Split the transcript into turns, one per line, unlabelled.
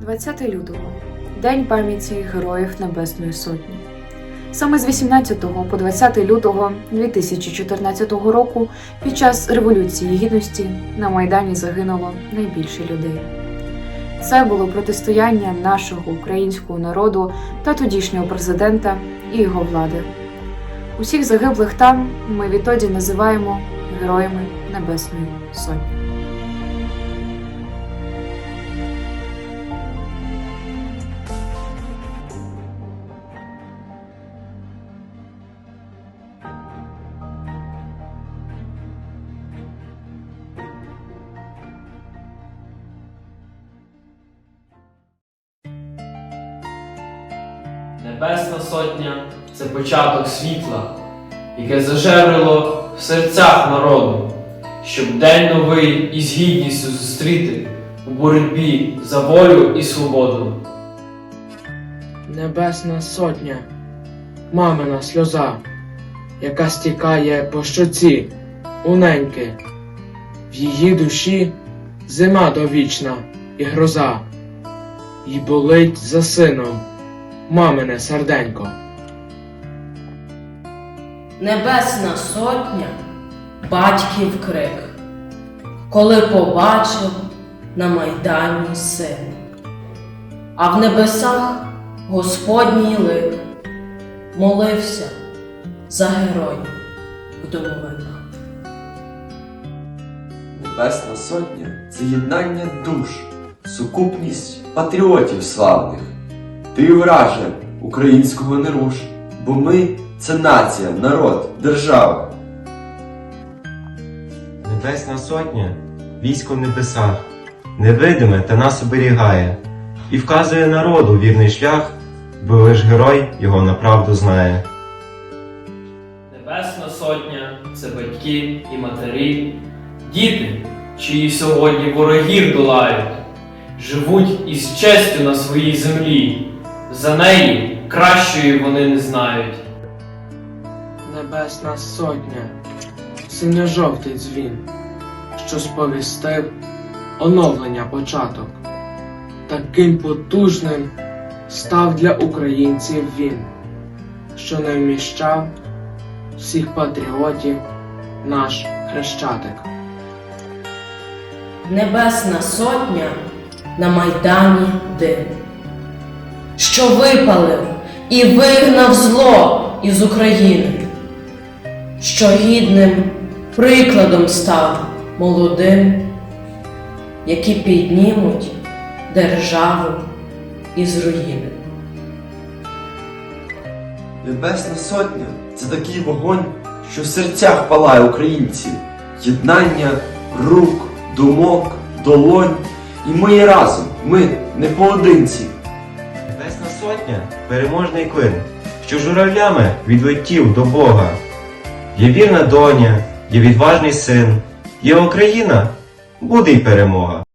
20 лютого День пам'яті Героїв Небесної Сотні. Саме з 18 по 20 лютого 2014 року під час Революції Гідності на Майдані загинуло найбільше людей. Це було протистояння нашого українського народу та тодішнього президента і його влади. Усіх загиблих там ми відтоді називаємо Героями Небесної Сотні.
Небесна сотня це початок світла, яке зажеврило в серцях народу, щоб день новий із гідністю зустріти у боротьбі за волю і свободу.
Небесна сотня, мамина сльоза, яка стікає по щоці у неньки. В її душі зима довічна і гроза, І болить за сином мамине серденько.
Небесна сотня, батьків крик, коли побачив на майдані син, а в небесах Господній лик молився за героїв в домовинах.
Небесна сотня це єднання душ, сукупність патріотів славних. Ти враже українського не руш, бо ми це нація, народ, держава.
Небесна сотня, військо в небесах, невидиме та нас оберігає, і вказує народу вірний шлях, бо лиш герой його направду знає.
Небесна сотня це батьки і матері, діти, чиї сьогодні ворогів долають, живуть із честю на своїй землі. За неї кращої вони не знають.
Небесна сотня, синьо-жовтий дзвін, що сповістив оновлення початок. Таким потужним став для українців він, що не вміщав всіх патріотів наш хрещатик.
Небесна сотня на майдані дим, що випалив і вигнав зло із України, що гідним прикладом став молодим, які піднімуть державу із руїни.
Небесна сотня це такий вогонь, що в серцях палає українців. Єднання рук, думок, долонь. І ми є разом, ми не поодинці.
Сотня переможний клин, що журавлями відлетів до Бога. Є вірна доня, є відважний син, є Україна, буде й перемога.